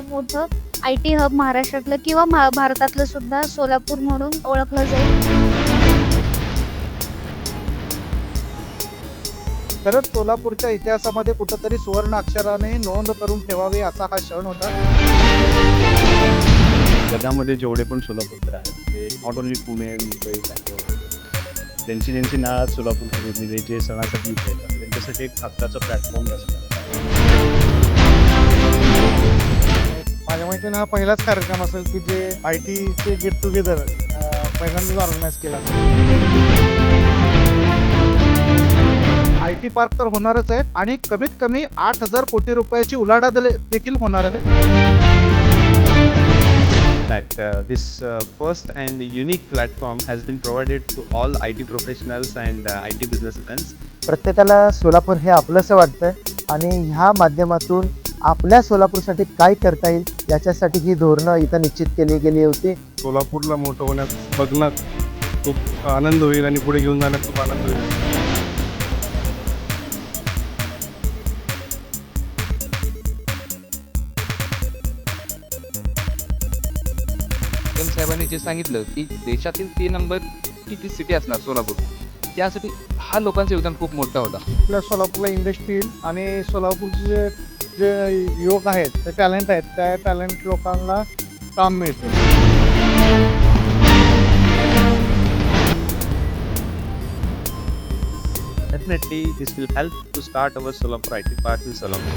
मोठं I T hub महाराष्ट्रातलं किंवा महा भारतातलं सुद्धा सोलापूर म्हणून ओळखलं जाईल. खरंच सोलापूरच्या इतिहासामध्ये कुठंतरी सुवर्ण अक्षराने नोंद करून ठेवावी असा हा क्षण होता. जगामध्ये जेवढे पण सोलापूरकर आहेत ते नॉट ओन्ली पुणे मुंबई बँगलोर. ज्यांची ज्यांची नाळ सोलापूर जे सणासाठी त्यांच्यासाठी एक हक्काचं प्लॅटफॉर्म असतं माहितीने हा पहिलाच कार्यक्रम असेल की जे आय टीचे गेट टुगेदर पहिल्यांदाच ऑर्गनाईज केला आय टी पार्क तर होणारच आहे आणि कमीत कमी आठ हजार कोटी रुपयाची उलाढा दिले- देखील होणार आहे that uh, this uh, first and unique platform has been provided to all IT professionals and uh, IT businessmen. प्रत्येकाला सोलापूर हे आपलंसं वाटतं आणि ह्या माध्यमातून आपल्या सोलापूरसाठी काय करता येईल? याच्यासाठी ही धोरणं इथं निश्चित केली गेली होती. सोलापूरला मोठं होण्यात बघण्यात खूप आनंद होईल आणि पुढे घेऊन जाण्यात खूप आनंद होईल. एम साहेबांनी जे सांगितलं की देशातील तीन नंबर ती सिटी असणार सोलापूर. त्यासाठी हा लोकांचं योगदान खूप मोठा होता. आपल्या सोलापूरला इंडस्ट्री आणि सोलापूरचे जे जे युवक आहेत ते टॅलेंट आहेत त्या टॅलेंट लोकांना काम मिळते Definitely, this will help to start our Solapur IT Park in Solapur.